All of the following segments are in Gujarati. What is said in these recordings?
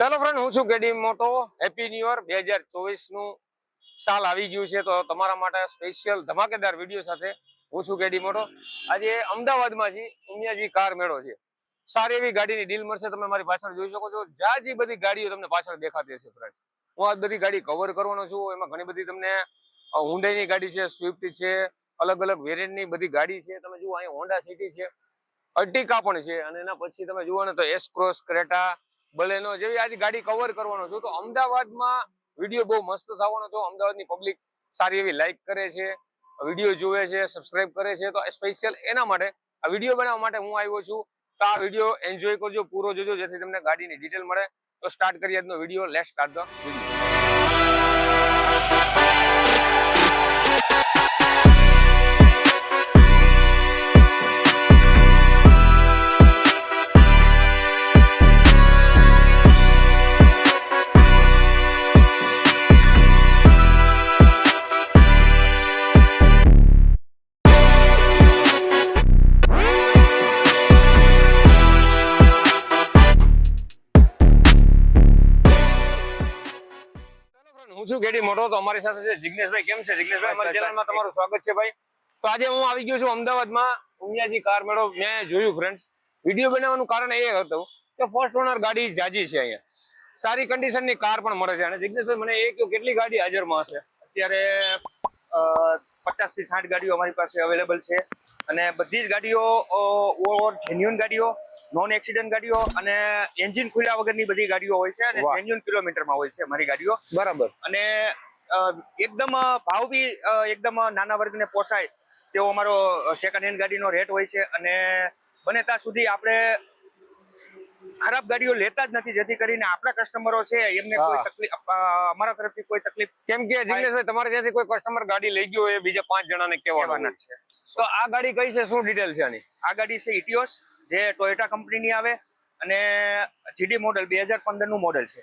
ચાલો ફ્રેન્ડ હું છું કેડી મોટો હેપી ન્યુ યર બે હજાર ચોવીસનું સાલ આવી ગયું છે તો તમારા માટે સ્પેશિયલ ધમાકેદાર વીડિયો સાથે હું છું કેડી મોટો આજે અમદાવાદમાં છે ઉમિયાજી કાર મેળો છે. સારી એવી ગાડીની ડીલ મળશે, તમે મારી પાછળ જોઈ શકો છો. જાજી બધી ગાડીઓ તમને પાછળ દેખાતી હશે ફ્રેન્ડ હું આ બધી ગાડી કવર કરવાનો છું, એમાં ઘણી બધી તમને હુન્ડાઈની ગાડી છે સ્વિફ્ટ છે અલગ અલગ વેરિયન્ટની બધી ગાડી છે. તમે જુઓ અહીં હોન્ડા સિટી છે અર્ટિકા પણ છે અને એના પછી તમે જુઓ ને તો એસ ક્રોસ ક્રેટા બલેનો જેવી આજે ગાડી કવર કરવાનો છું, તો અમદાવાદમાં વીડિયો બહુ મસ્ત થવાનો છો. અમદાવાદની પબ્લિક સારી એવી લાઈક કરે છે વીડિયો જોવે છે સબસ્ક્રાઇબ કરે છે. તો સ્પેશિયલ એના માટે, આ વીડિયો બનાવવા માટે હું આવ્યો છું. તો આ વીડિયો એન્જોય કરજો, પૂરો જોજો, જેથી તમને ગાડીની ડિટેલ મળે. તો સ્ટાર્ટ કરીએ આજનો વીડિયો લેટ સ્ટાર્ટ ધ મોટો તો અમારી સાથે છે જિગ્નેશભાઈ. કેમ છે? જિગ્નેશભાઈ અમારા ચેનલમાં તમારું સ્વાગત છે ભાઈ. તો આજે હું આવી ગયો છું અમદાવાદમાં. ઉમિયાજી કાર મેળો મેં જોયું ફ્રેન્ડ્સ વીડિયો બનાવવાનું કારણ એ હતું કે ફર્સ્ટ ઓનર ગાડી જાજી છે અહીંયા. સારી કન્ડિશનની કાર પણ મળે છે. અને જિગ્નેશભાઈ મને એ કહ્યું કેટલી ગાડી હાજરમાં હશે? અત્યારે પચાસથી સાઠ ગાડીઓ અમારી પાસે અવેલેબલ છે. અને બધી જ ગાડીઓ ઓવર જેન્યુન ગાડીઓ નોન એક્સિડન્ટ ગાડીઓ અને એન્જિન ખુલ્યા વગરની બધી ગાડીઓ હોય છે અને. જેન્યુન કિલોમીટરમાં હોય છે મારી ગાડીઓ. બરાબર. અને એકદમ ભાવ બી એકદમ નાના વર્ગને પોસાય તેવો અમારો સેકન્ડ હેન્ડ ગાડીનો રેટ હોય છે અને બને ત્યાં સુધી આપણે ખરાબ ગાડીઓ લેતા જ નથી જેથી કરીને આપણા કસ્ટમરો છે એમને કોઈ તકલીફ અમારા તરફથી કોઈ તકલીફ કેમ કે જિગ્નેશભાઈ તમારે ત્યાંથી કોઈ કસ્ટમર ગાડી લઈ ગયો હોય બીજા પાંચ જણાને કહેવાનું કહેવાના છે. તો આ ગાડી કઈ છે? શું ડિટેલ છે આની? આ ગાડી છે ઇટિયોસ જે ટોયોટા કંપનીની આવે અને જીડી મોડલ બે હજાર પંદરનું મોડલ છે.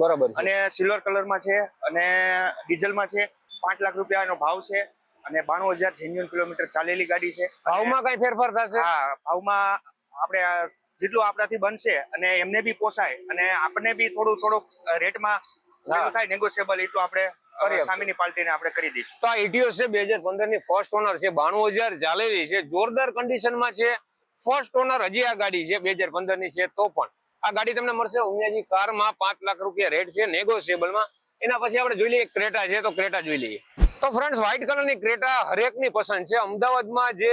બરાબર અને સિલ્વર કલરમાં છે અને ડીઝલમાં છે પાંચ લાખ રૂપિયાનો ભાવ છે અને બાણું હજાર જેન્યુન કિલોમીટર ચાલેલી ગાડી છે. ભાવમાં કઈ ફેરફાર થશે? હા ભાવમાં આપણે જેટલું આપણાથી બનશે અને એમને બી પોસાય અને આપણને બી થોડું થોડુંક રેટમાં થાય નેગોશિયેબલ એટલું આપણે. સામેની પાર્ટીને આપણે કરી દઈશું. તો આ ઇટીઓ છે બે હજાર પંદરની ફર્સ્ટ ઓનર છે બાણું હજાર ચાલેલી છે જોરદાર કન્ડિશનમાં છે. ફર્સ્ટ ઓનર હજી આ ગાડી છે, બે હજાર પંદરની છે તો પણ. આ ગાડી તમને મળશે ઉમિયાજી કારમાં પાંચ લાખ રૂપિયા રેટ છે નેગોશિયેબલમાં એના પછી આપણે જોઈ લઈએ ક્રેટા છે તો ક્રેટા જોઈ લઈએ. તો ફ્રેન્ડ્સ વ્હાઇટ કલરની ક્રેટા હરેકની પસંદ છે. અમદાવાદમાં જે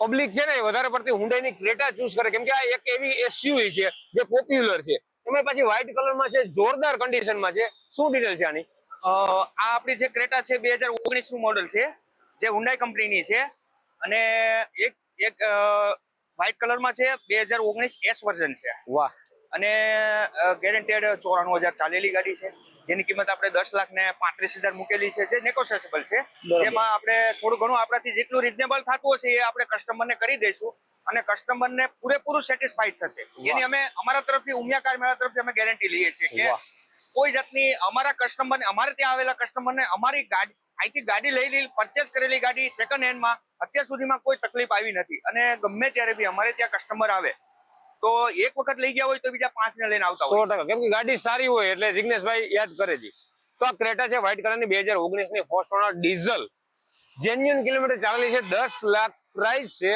પબ્લિક છે ને એ વધારે પડતી હુંડાઈની ક્રેટા ચૂઝ કરે. કેમ કે આ એક એવી એસયુવી છે, જે પોપ્યુલર છે. એમાં પછી વ્હાઇટ કલરમાં છે, જોરદાર કન્ડિશનમાં છે. શું ડિટેલ છે આની? આ આપણી જે ક્રેટા છે, બે હજાર ઓગણીસનું મોડલ છે, જે હુન્ડાઈ કંપનીની છે. અને એક એક વ્હાઇટ કલરમાં છે બે હજાર ઓગણીસ એસ વર્ઝન છે. વાહ. અને ગેરંટેડ ચોરાણું હજાર ચાલેલી ગાડી છે. જેની કિંમત આપણે દસ લાખ ને પાંત્રીસ હજાર મૂકેલી છે જે નેગોશિયેબલ છે. જેમાં આપણે થોડું ઘણું આપણાથી જેટલું રિઝનેબલ થતું હશે એ આપણે કસ્ટમરને કરી દઈશું. અને કસ્ટમરને પૂરેપૂરું સેટિસ્ફાઈડ થશે. એની અમે અમારા તરફથી ઉમિયા કાર મેળા તરફથી અમે ગેરંટી લઈએ છીએ કે. કોઈ જાતની અમારા કસ્ટમરને અમારે ત્યાં આવેલા કસ્ટમરને અમારી ગાડી અહીંથી ગાડી લઈ પરચેસ કરેલી ગાડી સેકન્ડ હેન્ડમાં અત્યાર સુધીમાં કોઈ તકલીફ આવી નથી. અને ગમે ત્યારે બી અમારે ત્યાં કસ્ટમર આવે, તો એક વખત લઈ ગયા હોય તો બીજા પાંચ ને લઈને આવતા સો ટકા. કેમ કે ગાડી સારી હોય એટલે જિગ્નેશભાઈ યાદ કરે છે. તો આ ક્રેટા છે વ્હાઇટ કલરની બે હજાર ઓગણીસની first owner diesel genuine kilometre ચાલેલી છે, દસ લાખ પ્રાઇસ છે.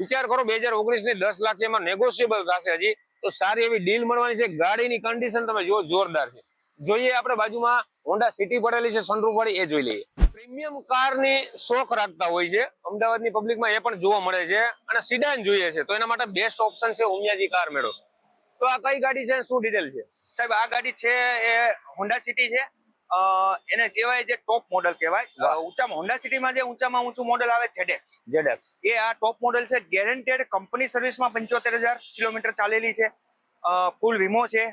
વિચાર કરો બે હજાર ઓગણીસની દસ લાખ છે, એમાં નેગોશિયેબલ થશે હજી. તો સારી એવી ડીલ મળવાની છે. ગાડીની કન્ડિશન તમે જો જોરદાર છે. જોઈએ આપણે બાજુમાં હોન્ડા સિટી પડેલી છે સનરૂફ વાળી એ જોઈ લઈએ. પ્રીમિયમ કારની શોખ રાખતા હોય છે. અમદાવાદની પબ્લિકમાં એ પણ જોવા મળે છે અને સિડાન જોઈએ છે. તો એના માટે બેસ્ટ ઓપ્શન છે ઉમિયાજી કાર મેળો. તો આ કઈ ગાડી છે શું ડિટેલ છે? સાહેબ આ ગાડી છે એ હોન્ડા સિટી છે. એને કહેવાય જે ટોપ મોડલ કહેવાય. ઊંચામાં હોન્ડા સિટીમાં જે ઊંચામાં ઊંચું મોડલ આવે ZX જેડેક્સ એ આ ટોપ મોડલ છે. ગેરંટેડ કંપની સર્વિસમાં પંચોતેર હજાર કિલોમીટર ચાલેલી છે. ફૂલ વીમો છે.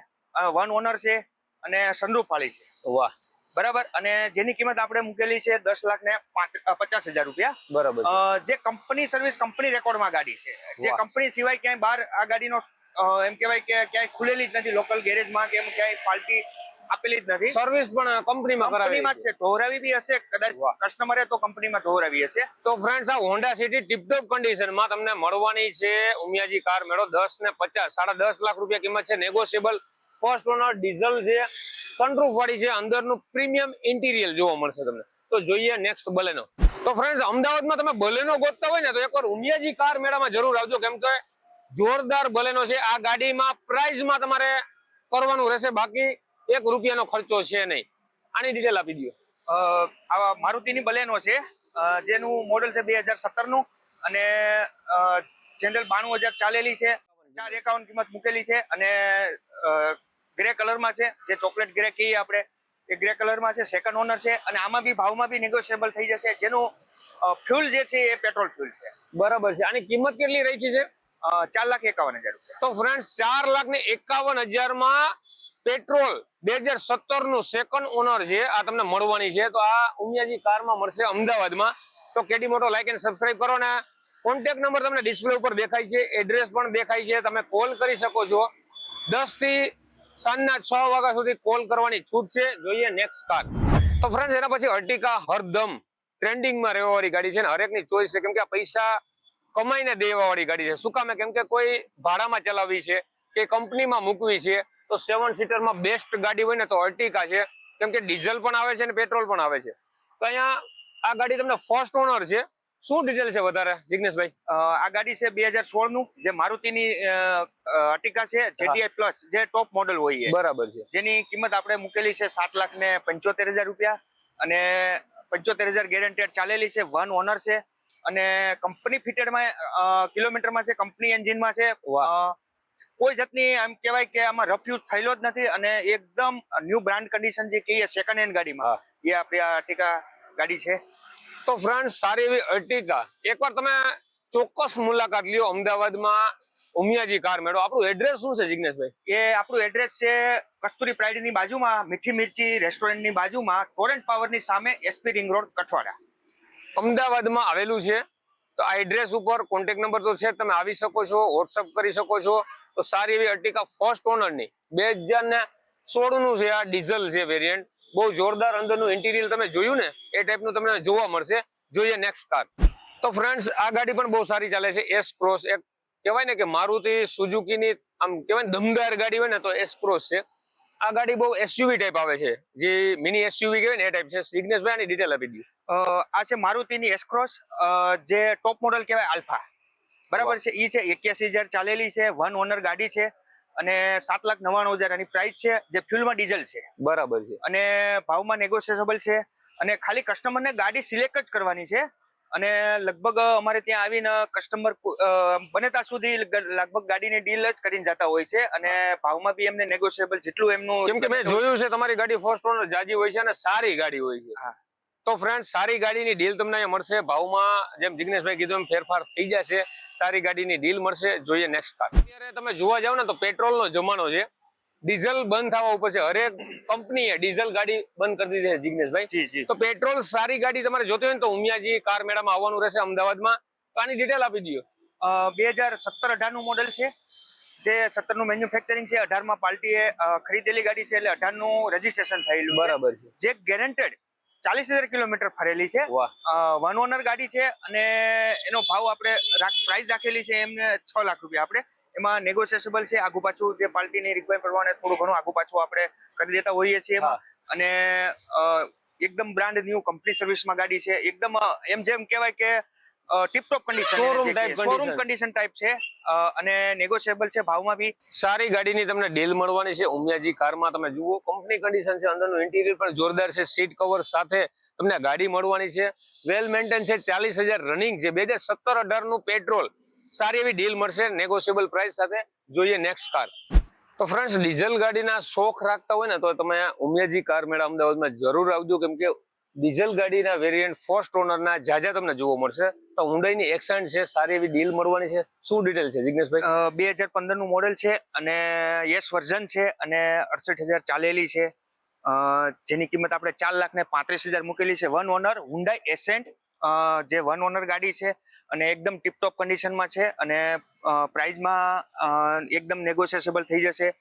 વન ઓનર છે. અને સનરૂફ વાળી છે. વાહ. બરાબર? અને જેની કિંમત આપણે મૂકેલી છે દસ લાખ ને પાંચ- પચાસ હજાર રૂપિયા. બરાબર જે કંપની સર્વિસ કંપની રેકોર્ડમાં ગાડી છે. જે કંપની સિવાય ક્યાંય બહાર આ ગાડીનો એમ કહેવાય કે ક્યાંય ખુલેલી જ નથી લોકલ ગેરેજમાં કે એમ ક્યાંય પાર્ટી આપેલી જ નથી. સર્વિસ પણ કંપનીમાં કંપનીમાં છે. ધોરાવી બી હશે કદાચ કસ્ટમરે તો કંપનીમાં ધોરાવી હશે. તો ફ્રેન્ડ્સ આ હોન્ડા સિટી ટિપટોપ કન્ડિશનમાં તમને મળવાની છે. ઉમિયાજી કાર મેળો દસ ને પચાસ સાડા દસ લાખ રૂપિયા કિંમત છે. નેગોશિયેબલ ફર્સ્ટ ઓનર ડીઝલ છે. સનરૂફ વાળી છે. અંદરનું પ્રીમિયમ ઇન્ટિરિયર જોવા મળશે તમને. તો જોઈએ નેક્સ્ટ બલેનો. તો ફ્રેન્ડ્સ અમદાવાદમાં તમે બલેનો ગોતતા હોય ને તો એકવાર ઉમિયાજી કાર મેળામાં જરૂર આવજો. કેમ કે જોરદાર બલેનો છે. આ ગાડીમાં પ્રાઇઝમાં તમારે કરવાનું રહેશે. બાકી એક રૂપિયાનો ખર્ચો છે નહીં. આની ડિટેલ આપી દો આવા મારુતિની બલેનો છે. જેનું મોડેલ છે બે હજાર સત્તરનું. અને જનરલ બાણું હજાર ચાલેલી છે. ચાર એકાવન કિંમત મૂકેલી છે. અને ગ્રે કલરમાં છે જે ચોકલેટ ગ્રે કહીએ આપણે એ ગ્રે કલરમાં છે સેકન્ડ ઓનર છે અને આમાં બી ભાવમાં બી નેગોશિયેબલ થઈ જશે. જેનું ફ્યુલ જે છે એ પેટ્રોલ ફ્યુલ છે. બરાબર છે. આની કિંમત કેટલી રાખી છે? ચાર લાખ એકાવન હજાર તો ફ્રેન્ડ ચાર લાખ ને એકાવન હજારમાં પેટ્રોલ બે હજાર સત્તરનું સેકન્ડ ઓનર છે આ તમને મળવાની છે. તો આ ઉમિયાજી કારમાં મળશે અમદાવાદમાં. તો કેડી મોટો લાઈક એન્ડ સબસ્ક્રાઈબ કરો ને. કોન્ટેક્ટ નંબર તમને ડિસ્પ્લે ઉપર દેખાય છે એડ્રેસ પણ દેખાય છે. તમે કોલ કરી શકો છો. દસથી સાંજના છ વાગ્યા સુધી કોલ કરવાની છૂટ છે. જોઈએ નેક્સ્ટ કાર તો ફ્રેન્ડ એના પછી અર્ટિકા હરદમ ટ્રેન્ડિંગમાં રહેવા વાળી ગાડી છે ને હરેકની ચોઈસ છે. કેમ કે આ પૈસા કમાઈને દેવા વાળી ગાડી છે. શું કામે કેમ કે કોઈ ભાડામાં ચલાવવી છે કે કંપનીમાં મૂકવી છે, તો સેવન સીટરમાં બેસ્ટ ગાડી હોય ને તો અર્ટિકા છે. કેમ કે ડીઝલ પણ આવે છે અને પેટ્રોલ પણ આવે છે. તો અહીંયા આ ગાડી તમને ફર્સ્ટ ઓનર છે. શું ડિટેલ છે વધારે જિગ્નેશભાઈ? આ ગાડી છે બે હજાર સોળનું જે મારુતિની અટિકા છે જેટીઆઈ પ્લસ જે ટોપ મોડલ હોય બરાબર છે. જેની કિંમત આપણે મૂકેલી છે સાત લાખ ને પંચોતેર હજાર રૂપિયા. અને પંચોતેર હજાર ગેરંટેડ ચાલેલી છે વન ઓનર છે. અને કંપની ફિટેડમાં કિલોમીટરમાં છે કંપની એન્જિનમાં છે. કોઈ જાતની આમ કહેવાય કે આમાં રફ યુઝ થયેલો જ નથી અને એકદમ ન્યુ બ્રાન્ડ કન્ડિશન જે કહીએ સેકન્ડ હેન્ડ ગાડીમાં એ આપણી આ અર્ટિકા ગાડી છે. તો ફ્રેન્ડ સારી એવી અર્ટિકા. એકવાર તમે ચોક્કસ મુલાકાત લ્યો અમદાવાદમાં ઉમિયાજી કાર મેળો. આપણું એડ્રેસ શું છે જિગ્નેશભાઈ? એ આપણું એડ્રેસ છે કસ્તુરી પ્રાઇડની બાજુમાં મીઠી મિર્ચી રેસ્ટોરન્ટની બાજુમાં ટોરેન્ટ પાવરની સામે એસપી રિંગ રોડ કઠવાડા. અમદાવાદમાં આવેલું છે. તો આ એડ્રેસ ઉપર કોન્ટેક્ટ નંબર તો છે તમે આવી શકો છો વોટ્સઅપ કરી શકો છો. તો સારી એવી અર્ટિકા ફર્સ્ટ ઓનરની બે હજાર ને સોળ છે આ ડીઝલ છે વેરિયન્ટ બહુ જોરદાર અંદરનું ઇન્ટિરિયર તમે જોયું ને એ ટાઈપનું તમને જોવા મળશે. જોઈએ નેક્સ્ટ કાર તો ફ્રેન્ડ્સ આ ગાડી પણ બહુ સારી ચાલે છે એસ ક્રોસ એક. કહેવાય ને કે મારુતિ સુઝુકીની આમ કહેવાય ને દમદાર ગાડી હોય ને તો એસ ક્રોસ છે. આ ગાડી બહુ એસયુવી ટાઈપ આવે છે. જે મિની એસયુવી કહેવાય ને એ ટાઈપ છે. જિગ્નેશભાઈ આની ડિટેલ આપી દીધી આ છે મારુતિની એસક્રોસ જે ટોપ મોડલ કહેવાય આલ્ફા. બરાબર છે એ છે એક્યાસી હજાર ચાલેલી છે વન ઓનર ગાડી છે. અને સાત લાખ નવ્વાણું હજાર એની પ્રાઇસ છે જે ફ્યુલમાં ડીઝલ છે. બરાબર છે. અને ભાવમાં નેગોશિયેબલ છે. અને ખાલી કસ્ટમરને ગાડી સિલેક્ટ જ કરવાની છે. અને લગભગ અમારે ત્યાં આવીને કસ્ટમર બને ત્યાં સુધી લગ- લગભગ ગાડીની ડીલ જ કરીને જતા હોય છે. અને ભાવમાં બી એમને નેગોશિયેબલ જેટલું એમનું કેમ કે મેં જોયું છે તમારી ગાડી ફર્સ્ટ ઓનર જાજી હોય છે અને સારી ગાડી હોય છે. હા. તો ફ્રેન્ડ સારી ગાડીની ડીલ તમને અહીંયા મળશે. ભાવમાં જેમ જિગ્નેશભાઈ કીધું એમ ફેરફાર થઈ જશે. સારી ગાડીની ડીલ મળશે. જોઈએ નેક્સ્ટ કાર અત્યારે તમે જોવા જાવ ને તો પેટ્રોલનો જમાનો છે. ડીઝલ બંધ થવા ઉપર છે. હરેક કંપનીએ ડીઝલ ગાડી બંધ કરી દીધી છે જિગ્નેશભાઈ. તો પેટ્રોલ સારી ગાડી તમારે જોતી હોય ને તો ઉમિયાજી કાર મેળામાં આવવાનું રહેશે અમદાવાદમાં. તો આની ડિટેલ આપી દો બે હજાર સત્તર અઢારનું મોડેલ છે. જે સત્તરનું મેન્યુફેક્ચરિંગ છે. અઢારમાં પાર્ટીએ ખરીદેલી ગાડી છે. એટલે અઢારનું રજીસ્ટ્રેશન થયેલું બરાબર છે. જે ગેરંટેડ ચાલીસ હજાર કિલોમીટર ફરેલી છે. વન ઓનર ગાડી છે અને એનો ભાવ આપણે પ્રાઇસ રાખેલી છે એમને છ લાખ રૂપિયા આપણે. એમાં નેગોશિયેબલ છે. આગુ પાછું જે પાર્ટીની રિક્વાયર પ્રમાણે થોડું ઘણું આગુ પાછું આપણે કરી દેતા હોઈએ છીએ અને એકદમ બ્રાન્ડ ન્યુ કંપની સર્વિસમાં ગાડી છે. એકદમ એમ જેમ કહેવાય કે tiptop condition showroom condition type છે અને નેગોશિયેબલ છે ભાવમાં બી. સારી ગાડીની તમને ડીલ મળવાની છે. ઉમિયાજી કારમાં તમે જુઓ કંપની કન્ડિશન છે અંદરનું ઇન્ટિરિયર પણ જોરદાર છે. સીટ કવર સાથે તમને ગાડી મળવાની છે. વેલ મેન્ટેન છે ચાલીસ હજાર રનિંગ છે. બે હજાર સત્તર અઢારનું પેટ્રોલ સારી એવી ડીલ મળશે નેગોશિયેબલ પ્રાઇસ સાથે. જોઈએ નેક્સ્ટ કાર તો ફ્રેન્ડ્સ ડીઝલ ગાડીના શોખ રાખતા હોય ને તો તમે ઉમિયાજી કાર મેળા અમદાવાદમાં જરૂર આવજો. કેમ કે ડીઝલ ગાડીના વેરિયન્ટ ફર્સ્ટ ઓનરના જાજા તમને જોવા મળશે. તો હુંડાઈની એક્સેન્ટ છે, સારી એવી ડીલ મળવાની છે. શું ડિટેલ છે જિગ્નેશભાઈ બે હજાર પંદરનું મોડેલ છે અને યસ વર્ઝન છે અને અડસઠ હજાર ચાલેલી છે. જેની કિંમત આપણે ચાર લાખ ને પાંત્રીસ હજાર મૂકેલી છે. વન ઓનર હુન્ડાઈ એસેન્ટ જે વન ઓનર ગાડી છે અને એકદમ ટીપટોપ કન્ડિશનમાં છે અને પ્રાઇઝમાં એકદમ નેગોશિયેબલ થઈ જશે.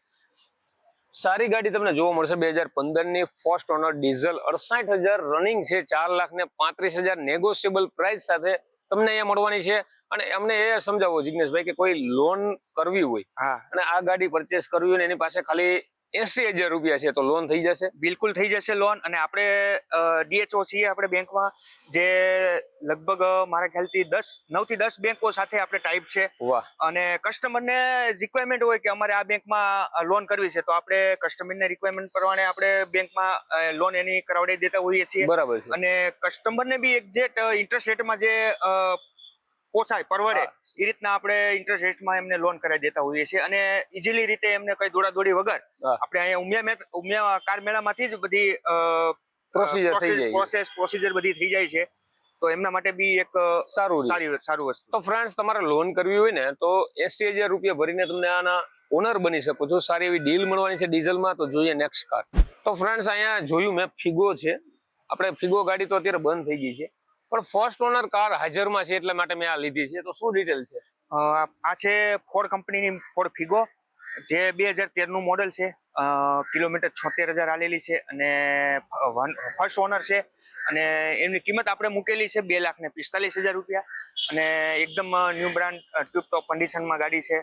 સારી ગાડી તમને જોવા મળશે. બે હજાર પંદરની ફર્સ્ટ ઓનર ડીઝલ અડસાઠ હજાર રનિંગ છે. ચાર લાખ ને પાંત્રીસ હજાર નેગોશિયેબલ પ્રાઇસ સાથે તમને અહીંયા મળવાની છે. અને અમને એ સમજાવો જિજ્ઞેશભાઈ કે કોઈ લોન કરવી હોય હા. અને આ ગાડી પરચેસ કરવી હોય એની પાસે ખાલી એસી હજાર રૂપિયા છે તો લોન થઈ જશે? બિલકુલ થઈ જશે લોન અને આપણે ડીએચઓ છીએ આપણે બેંકમાં જે લગભગ મારા ખ્યાલથી દસ નવથી દસ બેંકો સાથે આપણે ટાઈપ છે. વાહ. અને કસ્ટમરને રિક્વાયરમેન્ટ હોય કે અમારે આ બેંકમાં લોન કરવી છે તો આપણે કસ્ટમરને રિક્વાયરમેન્ટ પ્રમાણે આપણે બેંકમાં લોન એની કરાવડાવી દેતા હોઈએ છીએ. બરાબર છે. અને કસ્ટમરને બી એક્ઝેક્ટ ઇન્ટરેસ્ટ રેટમાં જે પોસાય પરવડે એ રીતના આપણે ઇન્ટરેસ્ટ રેટમાં એમને લોન કરાવી દેતા હોઈએ છીએ. અને ઇઝીલી રીતે એમને કઈ દોડાદોડી વગર આપણે અહીંયા ઉમિયા ઉમિયા કાર મેળામાંથી જ બધી પ્રોસીજર થઈ જાય. પ્રોસેસ પ્રોસીજર બધી થઈ જાય છે. તો એમના માટે બી એક સારું સારી સારું વસ્તુ. તો ફ્રેન્ડ્સ તમારે લોન કરવી હોય ને તો એસી હજાર રૂપિયા ભરીને તમને આના ઓનર બની શકો છો. સારી એવી ડીલ મળવાની છે ડીઝલમાં તો જોઈએ નેક્સ્ટ કાર તો ફ્રેન્ડ્સ અહીંયા જોયું મેં ફિગો છે. આપણે ફિગો ગાડી તો અત્યારે બંધ થઈ ગઈ છે. પણ ફર્સ્ટ ઓનર કાર હાજરમાં છે એટલા માટે મેં આ લીધી છે. તો શું ડિટેલ છે? આ છે ફોર્ડ કંપનીની ફોર્ડ ફિગો જે બે હજાર તેરનું મોડલ છે. કિલોમીટર છોતેર હજાર આલેલી છે અને ફર્સ્ટ ઓનર છે. અને એમની કિંમત આપણે મૂકેલી છે બે લાખ ને પિસ્તાલીસ હજાર રૂપિયા. અને એકદમ ન્યૂ બ્રાન્ડ ટ્યુબ ટોપ કન્ડિશનમાં ગાડી છે.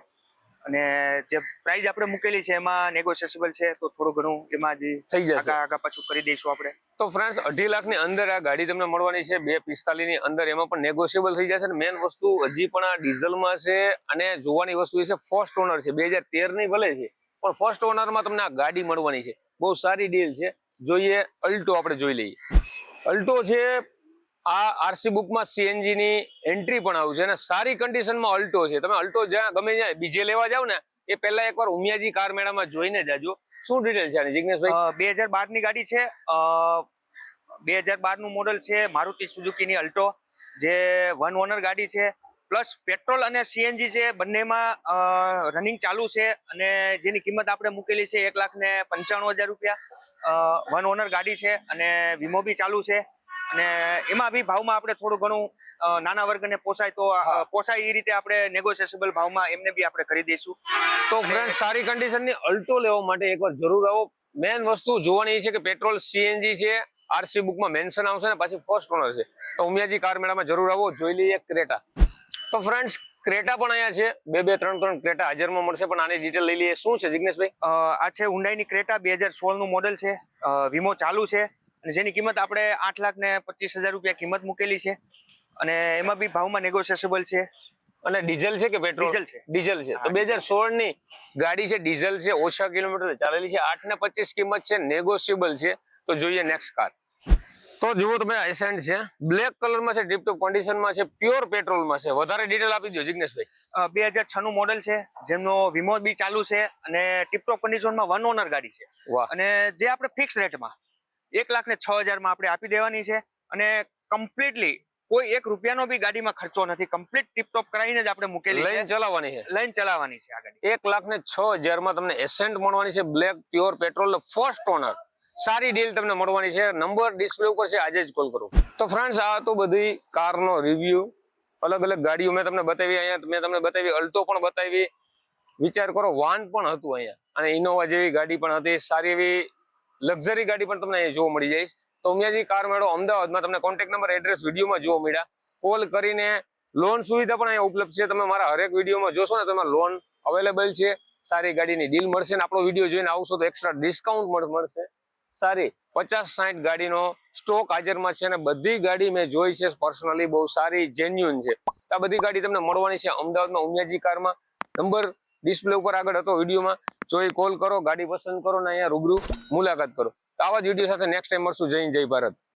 અને જે પ્રાઇસ આપણે મૂકેલી છે એમાં નેગોશિયેબલ છે તો થોડું ઘણું એમાં જે થઈ જશે. આગા પાછું કરી દઈશું આપણે. તો ફ્રેન્ડ્સ અઢી લાખની અંદર આ ગાડી તમને મળવાની છે બે પિસ્તાલીસની અંદર એમાં પણ નેગોશિયેબલ થઈ જશે. મેન વસ્તુ હજી પણ આ ડીઝલમાં છે અને જોવાની વસ્તુ એ છે ફર્સ્ટ ઓનર છે. બે હજાર તેરની ભલે છે પણ ફર્સ્ટ ઓનરમાં તમને આ ગાડી મળવાની છે. બહુ સારી ડીલ છે. જોઈએ અલ્ટો આપણે જોઈ લઈએ. અલ્ટો છે આ આરસી બુકમાં સીએનજી ની એન્ટ્રી પણ આવશે અને સારી કન્ડિશનમાં અલ્ટો છે. તમે અલ્ટો જ્યાં ગમે ત્યાં બીજે લેવા જાવ ને, એ પહેલા એકવાર ઉમિયાજી કાર મેળામાં જોઈને જાજો. શું ડિટેલ છે આની જિજ્ઞેશભાઈ બે હજાર બારની ગાડી છે. બે હજાર બારનું મોડલ છે મારુતિ સુઝુકીની અલ્ટો, જે વન ઓનર ગાડી છે. પ્લસ પેટ્રોલ અને સીએનજી છે, બંનેમાં રનિંગ ચાલુ છે અને જેની કિંમત આપણે મૂકેલી છે એક લાખ ને પંચાણું હજાર રૂપિયા. વન ઓનર ગાડી છે અને વીમો બી ચાલુ છે. અને એમાં બી ભાવમાં આપણે થોડું ઘણું નાના વર્ગને પોસાય તો પોસાય એ રીતે આપણે નેગોશિયેબલ ભાવમાં એમને બી આપણે કરી દઈશું. તો ફ્રેન્ડ સારી કન્ડિશનની અલ્ટો લેવા માટે એકવાર જરૂર આવો. મેન વસ્તુ જોવાની છે કે પેટ્રોલ સીએનજી છે આરસી બુકમાં મેન્શન આવશે ને પાછી ફર્સ્ટ ઓનર છે તો ઉમિયાજી કાર મેળામાં જરૂર આવો જોઈ લઈએ ક્રેટા. તો ફ્રેન્ડ્સ ક્રેટા પણ અહીંયા છે બે બે ત્રણ ત્રણ ક્રેટા હાજરમાં મળશે પણ આની ડિટેલ લઈ લઈએ. શું છે જિગ્નેશભાઈ? આ છે હુન્ડાઈની ક્રેટા બે હજાર સોળનું મોડલ છે વીમો ચાલુ છે. અને જેની કિંમત આપણે આઠ લાખ ને પચીસ હજાર રૂપિયા કિંમત મૂકેલી છે. અને એમાં બી ભાવમાં નેગોશિયેબલ છે. અને ડીઝલ છે કે પેટ્રોલ? ડીઝલ છે. ડીઝલ છે. તો બે હજાર સોળની ગાડી છે ડીઝલ છે ઓછા કિલોમીટર ચાલેલી છે. આઠ ને પચીસ કિંમત છે નેગોશિયેબલ છે. તો જોઈએ નેક્સ્ટ કાર તો જુઓ તમે એસેન્ટ છે. બ્લેક કલરમાં છે ડીપટોપ કન્ડિશનમાં છે પ્યોર પેટ્રોલમાં છે. વધારે ડિટેલ આપી દો જિગ્નેશભાઈ બે હજાર છ નું મોડલ છે. જેમનો વીમો બી ચાલુ છે અને ટીપટોપ કન્ડિશનમાં વન ઓનર ગાડી છે. અને જે આપણે ફિક્સ રેટમાં એક લાખ ને છ હજારમાં આપણે આપી દેવાની છે અને કમ્પ્લીટલી કોઈ એક રૂપિયાનો બી ગાડીમાં ખર્ચો નથી. કમ્પ્લીટ ટીપટોપ કરાવીને જ આપણે મૂકેલી લઈને ચલાવવાની છે. લાઈન ચલાવવાની છે આ ગાડી. એક લાખ ને છ હજારમાં તમને એસેન્ટ મળવાની છે black pure petrol first owner સારી ડીલ તમને મળવાની છે. નંબર ડિસ્પ્લે ઉપર છે આજે જ કોલ કરો. તો ફ્રેન્ડ્સ આ તો બધી કારનો રિવ્યુ અલગ અલગ ગાડીઓ મેં તમને બતાવી અહીંયા મેં તમને બતાવી અલ્ટો પણ બતાવી. વિચાર કરો વાન પણ હતું અહીંયા. અને ઇનોવા જેવી ગાડી પણ હતી. સારી એવી લક્ઝરી ગાડી પણ તમને અહીંયા જોવા મળી જાય તો ઉમિયાજી કાર મેળો અમદાવાદમાં તમને કોન્ટેક્ટ નંબર એડ્રેસ વિડીયોમાં જોવા મળ્યા. કોલ કરીને લોન સુવિધા પણ અહીંયા ઉપલબ્ધ છે. તમે મારા હરેક વિડીયોમાં જોશો ને તમે લોન અવેલેબલ છે. સારી ગાડીની ડીલ મળશે ને આપણો વીડિયો જોઈને આવશો તો એક્સ્ટ્રા ડિસ્કાઉન્ટ મળશે. સારી પચાસ સાઠ ગાડીનો સ્ટોક હાજરમાં છે અને બધી ગાડી મેં જોઈ છે પર્સનલી બહુ સારી જેન્યુન છે. આ બધી ગાડી તમને મળવાની છે અમદાવાદમાં ઉમિયાજી કારમાં. નંબર ડિસ્પ્લે ઉપર આગળ હતો વિડીયોમાં. જોઈ કોલ કરો, ગાડી પસંદ કરો ને અહીંયા રૂબરૂ મુલાકાત કરો. આવા જ વીડિયો સાથે નેક્સ્ટ ટાઈમ મળશું. જય જય ભારત.